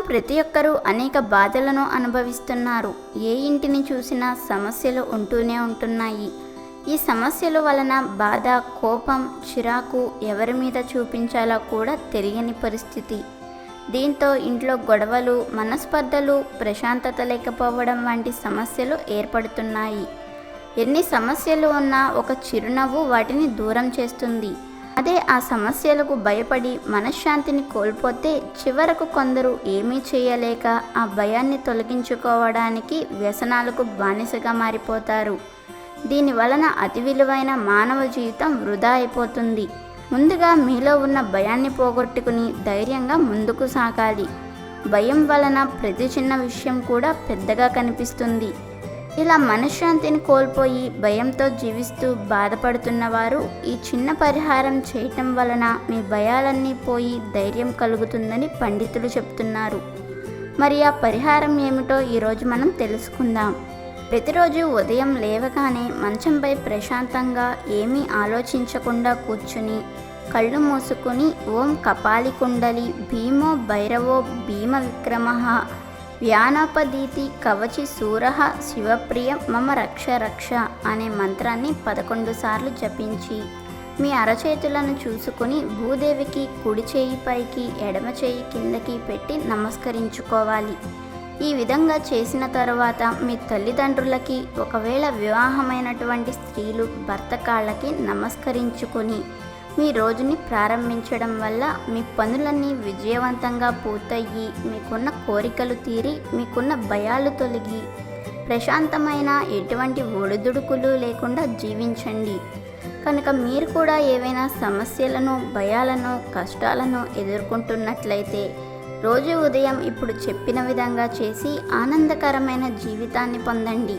ప్రతి ఒక్కరూ అనేక బాధలను అనుభవిస్తున్నారు. ఏ ఇంటిని చూసినా సమస్యలు ఉంటూనే ఉంటున్నాయి. ఈ సమస్యల వలన బాధ కోపం చిరాకు ఎవరి మీద చూపించాలో కూడా తెలియని పరిస్థితి. దీంతో ఇంట్లో గొడవలు మనస్పర్ధలు ప్రశాంతత లేకపోవడం వంటి సమస్యలు ఏర్పడుతున్నాయి. ఎన్ని సమస్యలు ఉన్నా ఒక చిరునవ్వు వాటిని దూరం చేస్తుంది. అదే ఆ సమస్యలకు భయపడి మనశ్శాంతిని కోల్పోతే చివరకు కొందరు ఏమీ చేయలేక ఆ భయాన్ని తొలగించుకోవడానికి వ్యసనాలకు బానిసగా మారిపోతారు. దీని వలన అతి విలువైన మానవ జీవితం వృధా అయిపోతుంది. ముందుగా మీలో ఉన్న భయాన్ని పోగొట్టుకుని ధైర్యంగా ముందుకు సాగాలి. భయం వలన ప్రతి చిన్న విషయం కూడా పెద్దగా కనిపిస్తుంది. ఇలా మనశ్శాంతిని కోల్పోయి భయంతో జీవిస్తూ బాధపడుతున్న వారు ఈ చిన్న పరిహారం చేయటం వలన మీ భయాలన్నీ పోయి ధైర్యం కలుగుతుందని పండితులు చెప్తున్నారు. మరి ఆ పరిహారం ఏమిటో ఈరోజు మనం తెలుసుకుందాం. ప్రతిరోజు ఉదయం లేవగానే మంచంపై ప్రశాంతంగా ఏమీ ఆలోచించకుండా కూర్చుని కళ్ళు మూసుకుని ఓం కపాలి కుండలి భీమో భైరవో భీమ విక్రమ వ్యానపదీతి కవచి సూరః శివప్రియ మమ రక్ష రక్ష అనే మంత్రాన్ని పదకొండు సార్లు జపించి మీ అరచేతులను చూసుకుని భూదేవికి కుడి చేయి పైకి ఎడమ చేయి కిందకి పెట్టి నమస్కరించుకోవాలి. ఈ విధంగా చేసిన తరువాత మీ తల్లిదండ్రులకి ఒకవేళ వివాహమైనటువంటి స్త్రీలు భర్త కాళ్ళకి నమస్కరించుకొని మీ రోజుని ప్రారంభించడం వల్ల మీ పనులన్నీ విజయవంతంగా పూర్తయ్యి మీకున్న కోరికలు తీరి మీకున్న భయాలు తొలగి ప్రశాంతమైన ఎటువంటి ఒడిదుడుకులు లేకుండా జీవించండి. కనుక మీరు కూడా ఏవైనా సమస్యలను భయాలను కష్టాలను ఎదుర్కొంటున్నట్లయితే రోజు ఉదయం ఇప్పుడు చెప్పిన విధంగా చేసి ఆనందకరమైన జీవితాన్ని పొందండి.